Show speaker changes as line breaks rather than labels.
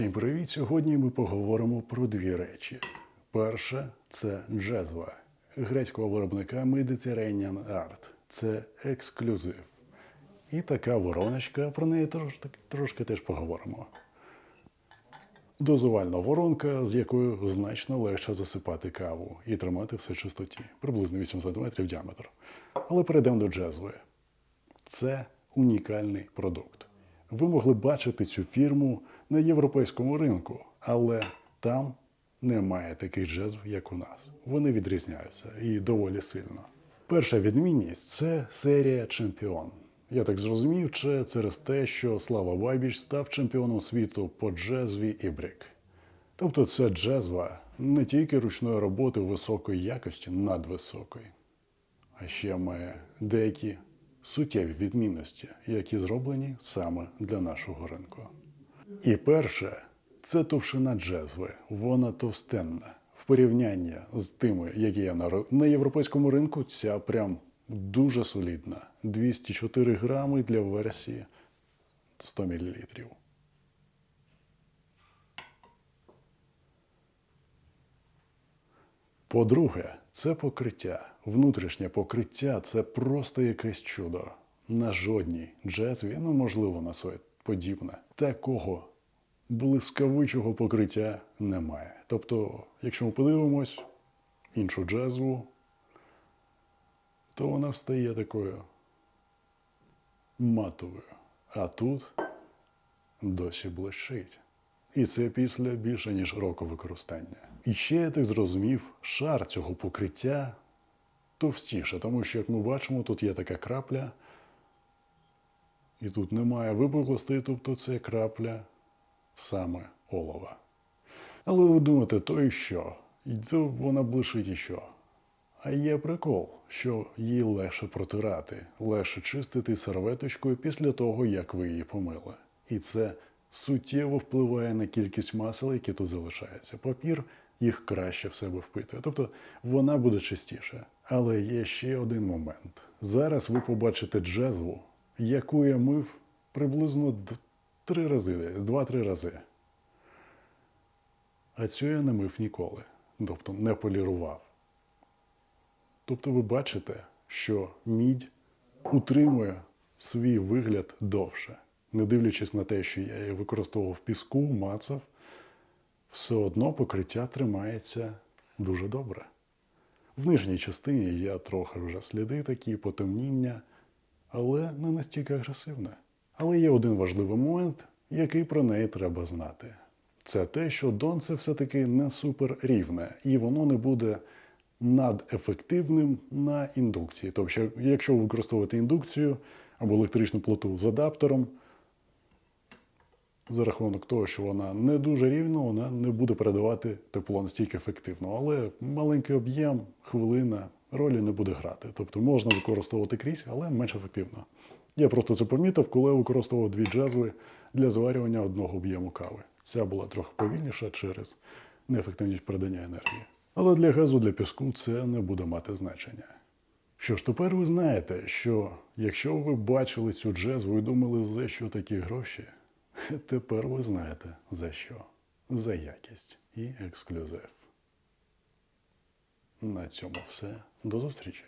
Всім привіт! Сьогодні ми поговоримо про дві речі. Перше це джезва грецького виробника Mediterranean Art. Це ексклюзив. І така вороночка, про неї трошки, трошки теж поговоримо. Дозувальна воронка, з якою значно легше засипати каву і тримати все в чистоті, приблизно 8 см діаметр. Але перейдемо до джезви. Це унікальний продукт. Ви могли бачити цю фірму на європейському ринку, але там немає таких джезв, як у нас. Вони відрізняються і доволі сильно. Перша відмінність це серія Чемпіон. Я так зрозумів, це через те, що Слава Бабіч став чемпіоном світу по джезві і брик. Тобто це джезва не тільки ручної роботи високої якості, надвисокої, а ще має деякі суттєві відмінності, які зроблені саме для нашого ринку. І перше це товщина джезви. Вона товстенна. В порівнянні з тими, які є на, на європейському ринку, ця прям дуже солідна. 204 грами для версії 100 мл. По-друге, це покриття. Внутрішнє покриття це просто якесь чудо. На жодній джезві, ну можливо, на своє подібне, такого блискавичого покриття немає. Тобто, якщо ми подивимось іншу джезву, то вона стає такою матовою. А тут досі блищить. І це після більше ніж року використання. І ще я так зрозумів, шар цього покриття товстіше, тому що, як ми бачимо, тут є така крапля, і тут немає випуклостей, тобто це крапля саме олова. Але ви думаєте, то і що? І то вона блищить і що? А є прикол, що її легше протирати, легше чистити серветочкою після того, як ви її помили. І це суттєво впливає на кількість масел, які тут залишаються. Папір їх краще в себе впитує. Тобто вона буде чистіше. Але є ще один момент. Зараз ви побачите джезву, яку я мив приблизно три рази, два-три рази. А цю я не мив ніколи. Тобто не полірував. Тобто ви бачите, що мідь утримує свій вигляд довше. Не дивлячись на те, що я її використовував піску, мацав, все одно покриття тримається дуже добре. В нижній частині є трохи вже сліди такі, потемніння, але не настільки агресивне. Але є один важливий момент, який про неї треба знати. Це те, що донце все-таки не супер рівне, і воно не буде надефективним на індукції. Тобто, якщо ви використовуєте індукцію або електричну плиту з адаптером, за рахунок того, що вона не дуже рівна, вона не буде передавати тепло настільки ефективно. Але маленький об'єм, хвилина ролі не буде грати. Тобто можна використовувати крізь, але менш ефективно. Я просто це помітив, коли використовував дві джезви для зварювання одного об'єму кави. Ця була трохи повільніша через неефективність передання енергії. Але для газу, для піску це не буде мати значення. Що ж, тепер ви знаєте, що якщо ви бачили цю джезву і думали, за що такі гроші, тепер ви знаєте за що. За якість і ексклюзив. На цьому все. До зустрічі!